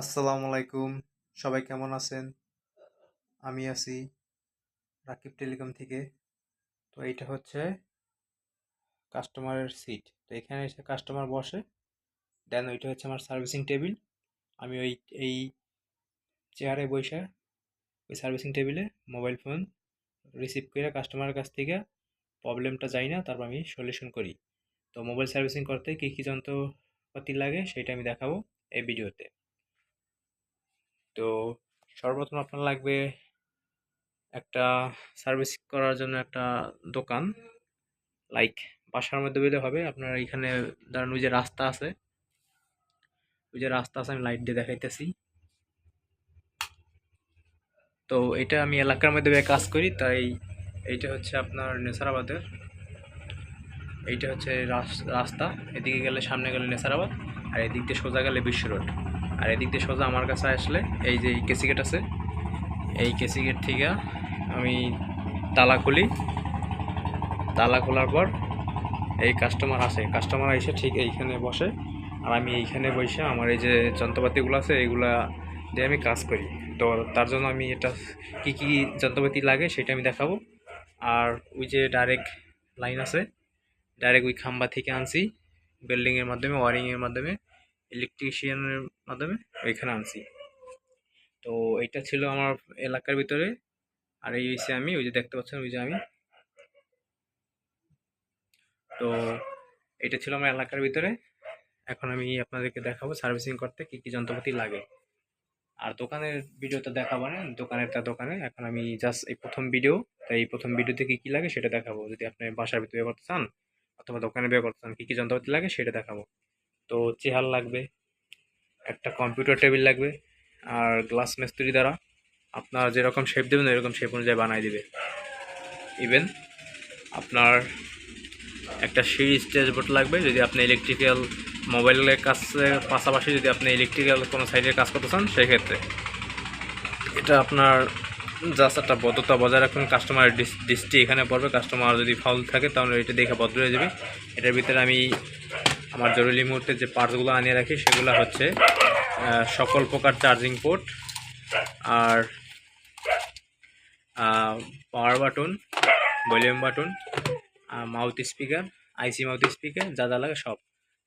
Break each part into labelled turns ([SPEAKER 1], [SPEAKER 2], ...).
[SPEAKER 1] আসসালামু আলাইকুম। সবাই কেমন আছেন? আমি আছি রাকিব টেলিকম থেকে। তো এইটা হচ্ছে কাস্টমারের সিট। তো এখানে এসে কাস্টমার বসে। দেন ওইটা হচ্ছে আমার সার্ভিসিং টেবিল। আমি ওই, এই চেয়ারে বসে, ওই সার্ভিসিং টেবিলে মোবাইল ফোন রিসিভ করে কাস্টমারের কাছ থেকে প্রবলেমটা যাই না, তারপর আমি সলিউশন করি। তো মোবাইল সার্ভিসিং করতে কী কী যন্ত্রপাতি লাগে সেটা আমি দেখাবো এই ভিডিওতে। তো সর্বপ্রথম আপনার লাগবে একটা সার্ভিস করার জন্য একটা দোকান। লাইক বাসার মধ্যে বেরোলে হবে। আপনার এখানে ধরেন ওই যে রাস্তা আছে, ওই যে রাস্তা আছে, আমি লাইট দিয়ে দেখাইতেছি। তো এটা আমি এলাকার মধ্যে কাজ করি। তাই এইটা হচ্ছে আপনার নেসারাবাদের। এইটা হচ্ছে রাস্তা। এদিকে গেলে সামনে গেলে নেসারাবাদ। আর এদিক দিয়ে সোজা গেলে বিশ্ব রোড। আর এদিক দিয়ে সোজা আমার কাছে আসলে, এই যে এই কেসি গেট আছে, এই কেসি গেট থেকে আমি তালা খুলি। তালা খোলার পর এই কাস্টমার আসে কাস্টমার এসে ঠিক এইখানে বসে, আর আমি এইখানে বসে আমার এই যে যন্ত্রপাতিগুলো আছে, এইগুলা দিয়ে আমি কাজ করি। তো তার জন্য আমি এটা কি কি যন্ত্রপাতি লাগে সেটা আমি দেখাবো। আর ওই যে ডাইরেক্ট লাইন আছে ডাইরেক্ট ওই খাম্বা থেকে আনছি বিল্ডিংয়ের মাধ্যমে ওয়ারিংয়ের মাধ্যমে। ইলেকট্রিশিয়ানের মাধ্যমে ওইখানে আনছি। তো এইটা ছিল আমার এলাকার ভিতরে। আর এই হয়েছে আমি, ওই যে দেখতে পাচ্ছেন, ওই যে আমি। তো এটা ছিল আমার এলাকার ভিতরে। এখন আমি আপনাদেরকে দেখাবো সার্ভিসিং করতে কী কী যন্ত্রপাতি লাগে। আর দোকানের ভিডিওটা দেখাবো না দোকানের তা দোকানে। এখন আমি জাস্ট এই প্রথম ভিডিও তাই এই প্রথম ভিডিওতে কী কী লাগে সেটা দেখাবো। যদি আপনি বাসার ভিতরে করতে চান, অথবা দোকানে বের করতে চান, কী কী যন্ত্রপাতি লাগে সেটা দেখাবো। তো চেহার লাগবে, একটা কম্পিউটার টেবিল লাগবে, আর গ্লাস মিস্ত্রি দ্বারা আপনার যেরকম শেপ দেবেন এরকম শেপ অনুযায়ী বানাই দিবে। ইভেন আপনার একটা সিঁড়ি স্টেজ বোর্ড লাগবে, যদি আপনি ইলেকট্রিক্যাল মোবাইলের কাছে পাশাপাশি যদি আপনি ইলেকট্রিক্যাল কোনো সাইডের কাজ করতে চান, সেক্ষেত্রে। এটা আপনার জাস্ট একটা বদ্ধতা বজায় রাখুন কাস্টমারের দৃষ্টি এখানে পড়বে কাস্টমার যদি ফাউল থাকে, তাহলে এটা দেখে বদল হয়ে যাবে। এটার ভিতরে আমি আমার জরুরি মুহূর্তে যে পার্টসগুলো আনিয়ে রাখি, সেগুলো হচ্ছে সকল প্রকার চার্জিং পোর্ট আর power button volume button mouth speaker IC mouth speaker যা যা লাগে সব।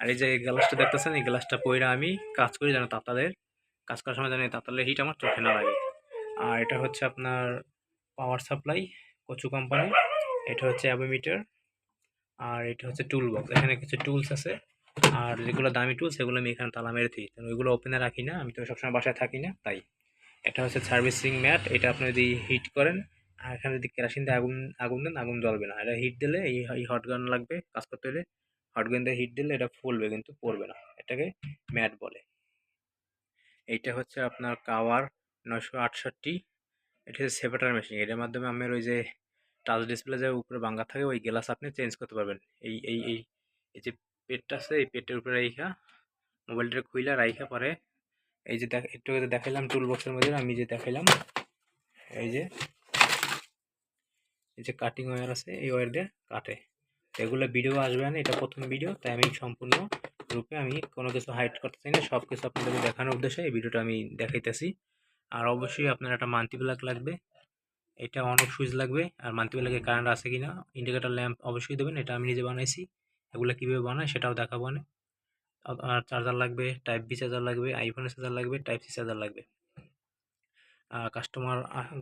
[SPEAKER 1] আর এই যে এই গ্লাসটা দেখতেছেন, এই গ্লাসটা পইরা আমি কাজ করি যেন তাতালের কাজ করার সময় যেন তাতালের হিট আমার চোখে না লাগে। আর এটা হচ্ছে আপনার পাওয়ার সাপ্লাই কচু কোম্পানি এটা হচ্ছে অ্যাবোমিটার আর এটা হচ্ছে টুল বক্স এখানে কিছু টুলস আছে। আর যেগুলো দামি টুল সেগুলো আমি এখানে তালা মেরে দিই। ওইগুলো ওপেনে রাখি না। আমি তো সবসময় বাসায় থাকি না, তাই। এটা হচ্ছে সার্ভিসিং ম্যাট এটা আপনি যদি হিট করেন, আর এখানে যদি কেরাসিন দিয়ে আগুন আগুন দেন, আগুন জ্বলবে না। এটা হিট দিলে এই এই হট গান লাগবে, কাজ করতে হলে হট গান দিয়ে হিট দিলে এটা ফুলবে, কিন্তু পড়বে না। এটাকে ম্যাট বলে। এইটা হচ্ছে আপনার কাওয়ার নয়শো আটষট্টি। এটা হচ্ছে সেপারেটার মেশিন এটার মাধ্যমে আমার ওই যে টাচ ডিসপ্লে যে উপরে ভাঙ্গা থাকে ওই গ্লাস আপনি চেঞ্জ করতে পারবেন। এই এই এই এই যে পেটটা আছে এই পেটের উপরে রাইখা মোবাইলটা খুইলা রাইখা পরে এই যে একটু দেখাইলাম টুল বক্সের মধ্যে আমি যে দেখাইলাম এই যে এই যে কাটিং ওয়্যার আছে এই ওয়্যার দিয়ে কাটে। এগুলো ভিডিও আসবে না এটা প্রথম ভিডিও তাই আমি সম্পূর্ণ রূপে আমি কোনো কিছু হাইড করতে চাই না সব কিছু আপনাদেরকে দেখানোর উদ্দেশ্যে এই ভিডিওটা আমি দেখাইতেছি। আর অবশ্যই আপনার একটা মান্তি প্লাগ লাগবে এটা অনেক সুইচ লাগবে, আর মান্তি প্লাগে কারেন্ট আছে কিনা ইন্ডিকেটার ল্যাম্প অবশ্যই দেবেন, এটা আমি নিজে বানাইছি, এগুলো কীভাবে বানায় সেটাও দেখাবো না আর চার্জার লাগবে টাইপ বি চার্জার লাগবে আইফোনের চার্জার লাগবে টাইপ সি চার্জার লাগবে। কাস্টমার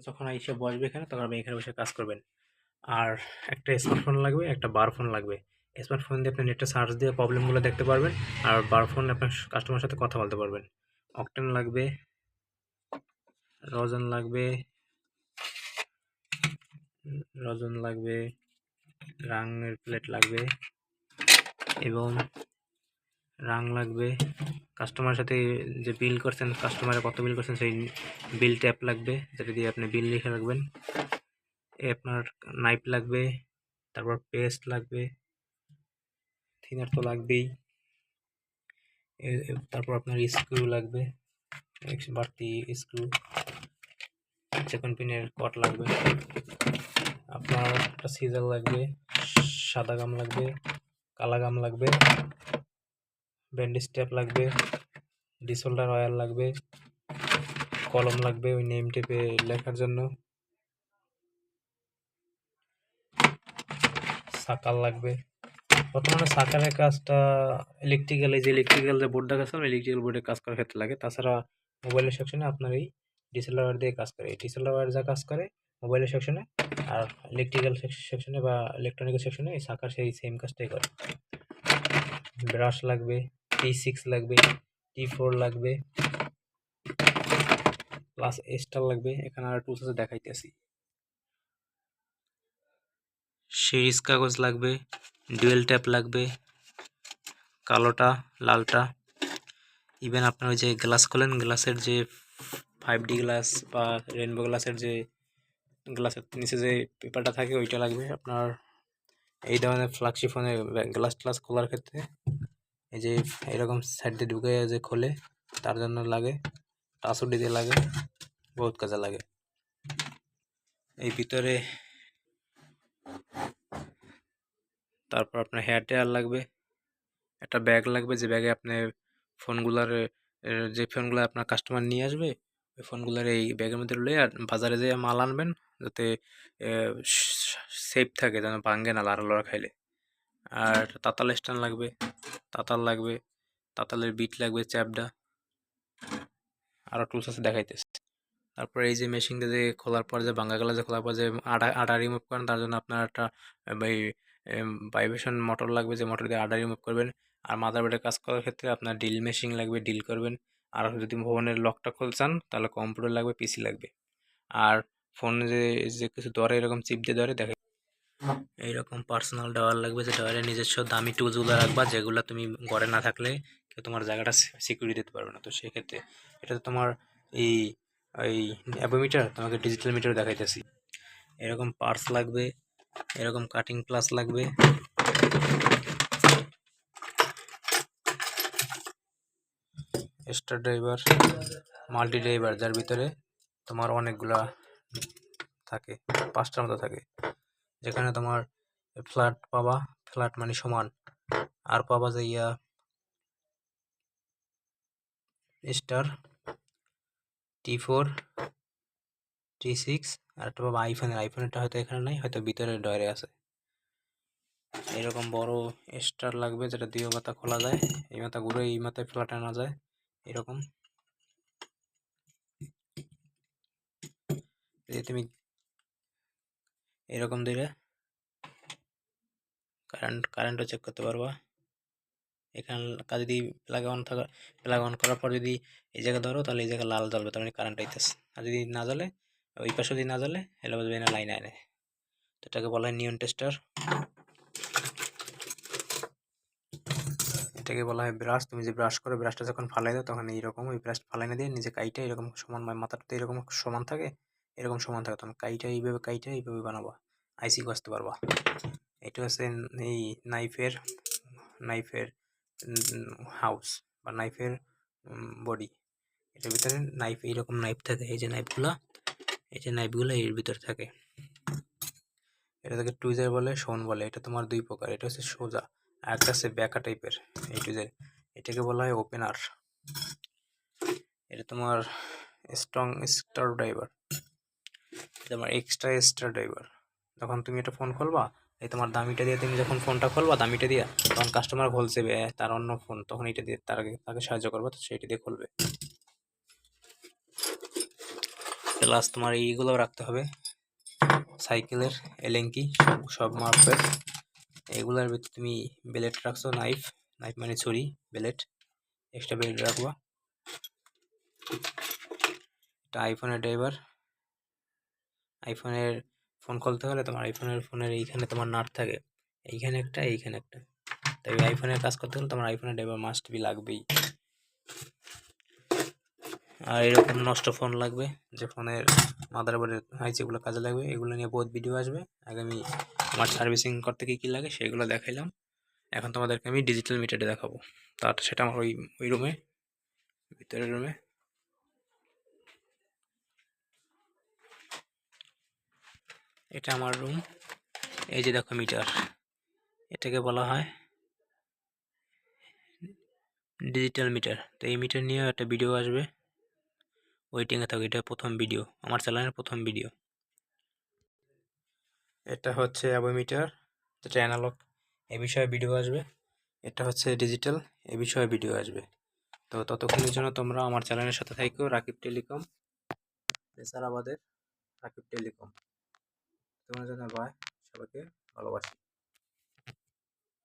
[SPEAKER 1] যখন এসে বসবে এখানে, তখন আপনি এখানে বসে কাজ করবেন। আর একটা স্মার্টফোন লাগবে, একটা বার ফোন লাগবে। স্মার্টফোন দিয়ে আপনি নেটে সার্চ দিয়ে প্রবলেমগুলো দেখতে পারবেন, আর বার ফোন আপনার কাস্টমার সাথে কথা বলতে পারবেন। অকটেন লাগবে রজন লাগবে রজন লাগবে, রাঙের প্লেট লাগবে এবং রাং লাগবে। কাস্টমারের সাথে যে বিল করছেন কাস্টমারে কত বিল করছেন, সেই বিল ট্যাপ লাগবে, যেটা দিয়ে আপনি বিল লিখে রাখবেন। এ আপনার নাইফ লাগবে, তারপর পেস্ট লাগবে থিনার তো লাগবেই। তারপর আপনার স্ক্রু লাগবে বাড়তি স্ক্রু চেকন পিনের কট লাগবে। আপনার একটা সিজার লাগবে, সাদা গাম লাগবে, কালা গাম লাগবে ব্যান্ডেজ ট্যাপ লাগবে ডিসোল্ডার ওয়্যার লাগবে, কলম লাগবে ওই নেম টেপে লেখার জন্য। সাকার লাগবে। বর্তমানে সাকারের কাজটা ইলেকট্রিক্যাল এই যে ইলেকট্রিক্যাল যে বোর্ডটা বোর্ড দেখাচ্ছিলাম ইলেকট্রিক্যাল বোর্ডে কাজ করার ক্ষেত্রে লাগে। তাছাড়া মোবাইলের সেকশনে আপনার এই ডিসেলার ওয়্যার দিয়ে কাজ করে। এই ডিসেলার ওয়্যার যা কাজ করে মোবাইলের সেকশনে আর ইলেকট্রিক্যাল সেকশনে বা ইলেকট্রনিক্যাল সেকশনে এই সাকার সেই সেম কাজটাই করে। ব্রাশ লাগবে টি সিক্স লাগবে টি ফোর লাগবে প্লাস স্টার লাগবে, এখানে আর টুলস আছে দেখাইতেছি। সিরিজ কাগজ লাগবে ডুয়েল ট্যাপ লাগবে, কালোটা, লালটা ইভেন আপনার ওই যে গ্লাস খোলেন গ্লাসের যে ফাইভ ডি গ্লাস বা রেনবো গ্লাসের যে গ্লাসের নিচে যে পেপারটা থাকে, ওইটা লাগবে আপনার এই ধরনের ফ্লাক্সি ফোনে গ্লাস ট্লাস খোলার ক্ষেত্রে। এই যে এরকম সাইড দিয়ে ঢুকে যে খোলে, তার জন্য লাগে। টাসুডি দিয়ে লাগে, বহুত কাজে লাগে। এই ভিতরে তারপর আপনার হেয়ার ড্রায়ার লাগবে। একটা ব্যাগ লাগবে, যে ব্যাগে আপনি ফোনগুলার যে ফোনগুলো আপনার কাস্টমার নিয়ে আসবে, ওই ফোনগুলার এই ব্যাগের মধ্যে লয়ে আর বাজারে যেয়ে মাল আনবেন। যাতে সেফ থাকে, যেন ভাঙ্গে না লাড়া লড়া খাইলে। আর তাতাল স্ট্যান্ড লাগবে, তাতাল লাগবে, তাতালের বিট লাগবে চ্যাপডা আরও টুলস আছে দেখাইতেছে। তারপরে এই যে মেশিনটা যে খোলার পর যে ভাঙ্গা গেলে, যে খোলার পর যে আটা আটা রিমুভ করেন, তার জন্য আপনার একটা এই ভাইব্রেশন মোটর লাগবে, যে মোটর দিয়ে আটা রিমুভ করবেন। আর মাদারবোর্ডের কাজ করার ক্ষেত্রে আপনার ডিল মেশিন লাগবে ডিল করবেন। আর যদি ভবনের লকটা খুলতে চান, তাহলে কম্পিউটার লাগবে পিসি লাগবে। আর ফোনে যে যে কিছু ধরে এরকম চিপ দিয়ে ধরে দেখে এইরকম পার্সোনাল ডাওয়ার লাগবে যে ডাওয়ারের নিজস্ব দামি টুলসগুলো রাখবা যেগুলো তুমি ঘরে না থাকলে কেউ তোমার জায়গাটা সিকিউরিটি দিতে পারবে না। তো সেক্ষেত্রে এটা তো তোমার এই এই অ্যাবোমিটার তোমাকে ডিজিটাল মিটার দেখাইতেছি। এরকম পার্স লাগবে এরকম কাটিং প্লাস লাগবে। স্টার ড্রাইভার মাল্টি ড্রাইভার যার ভিতরে তোমার অনেকগুলা থাকে, পাঁচটার মতো থাকে। যেখানে তোমার ফ্ল্যাট পাবা, ফ্ল্যাট মানে সমান। আর পাবা যে ইয়া star, T four, T six, আর একটা পাবা আইফোনের। আইফোনেরটা হয়তো এখানে নাই, হয়তো ভিতরে ডয়ারে আছে। এরকম বড় স্টার লাগবে যেটা দুই মাথা খোলা যায়, এই মাথা ঘুরে এই মাথায় ফ্ল্যাট আনা যায়, এরকম। যদি তুমি এরকম দিলে কারেন্ট কারেন্টও চেক করতে পারবা। এখানে যদি প্লাগ অন থাকা প্লাগ অন করার পর যদি এই জায়গায় ধরো, তাহলে এই জায়গায় লাল জ্বলবে, তার মানে কারেন্ট আইতেছে। আর যদি না জ্বলে, ওই পাশে যদি না জ্বলে এলে বুঝবে না লাইন আনে তো এটাকে বলা হয় নিয়ন টেস্টার এটাকে বলা হয় ব্রাশ তুমি যে ব্রাশ করে ব্রাশটা যখন ফালাই দাও, তখন এইরকম ওই ব্রাশ ফালাই না দিয়ে নিজে কাইটা এরকম সমান মাথাটা তো এরকম সমান থাকে। এরকম সমান থাকে তখন কাইটা এইভাবে কাইটা এইভাবে বানাবা, আইসি কষতে পারবা। এটা হচ্ছে এই নাইফের নাইফের হাউস বা নাইফের বডি। এটার ভিতরে নাইফ এইরকম নাইফ থাকে, এই যে নাইফগুলো, এই যে নাইফগুলো এর ভিতরে থাকে। এটা থেকে টুইজার বলে, শোন বলে, এটা তোমার দুই প্রকার, এটা হচ্ছে সোজা আর একটা হচ্ছে ব্যাকা টাইপের, এই টুইজার। এটাকে বলা হয় ওপেনার। এটা তোমার স্ট্রং স্টার ড্রাইভার তোমার এক্সট্রা এক্সট্রা ড্রাইভার যখন তুমি এটা ফোন খুলবা, এই তোমার দামিটা দিয়ে তুমি যখন ফোনটা খুলবা, দামিটা দিয়ে তখন কাস্টমার খুলছে তার অন্য ফোন তখন এটা দিয়ে তার তাকে সাহায্য করব, তো সেইটা দিয়ে খুলবে। প্লাস তোমার এইগুলো রাখতে হবে। সাইকেলের, এলেঙ্কি, সব মাপের এগুলোর ভিতরে তুমি বেলেট রাখছো নাইফ নাইফ মানে ছুরি বেলেট এক্সট্রা বেলেট রাখবা। আইফোনের ড্রাইভার আইফোনের ফোন খুলতে হলে তোমার আইফোনের ফোনের এইখানে তোমার নাট থাকে। এইখানে একটা এইখানে একটা। তাই আইফোনের কাজ করতে হলে তোমার আইফোনের ড্রাইভার মাস্ট বি লাগবেই। আর এরকম নষ্ট ফোন লাগবে, যে ফোনের মাদারবোর্ডের যেগুলো কাজে লাগবে, এগুলো নিয়ে বহুত ভিডিও আসবে। আগে আমি আমার সার্ভিসিং করতে কী কী লাগে সেগুলো দেখাইলাম। এখন তোমাদেরকে আমি ডিজিটাল মিটারে দেখাবো। তার সেটা আমার ওই ওই রুমে ভিতরের রুমে এটা আমার রুম এই যে দেখো মিটার এটাকে বলা হয় ডিজিটাল মিটার তো এই মিটার নিয়েও একটা ভিডিও আসবে। ওয়েটিংয়ে থাকো, এটা প্রথম ভিডিও আমার চ্যানেলের প্রথম ভিডিও এটা হচ্ছে অ্যাবোমিটার যেটা অ্যানালগ এ বিষয়ে ভিডিও আসবে। এটা হচ্ছে ডিজিটাল এ বিষয়ে ভিডিও আসবে। তো ততক্ষণের জন্য তোমরা আমার চ্যানেলের সাথে থাকো রাকিব টেলিকম আমাদের রাকিব টেলিকম। তোমরা জন্য বাই সবাইকে ভালোবাসি।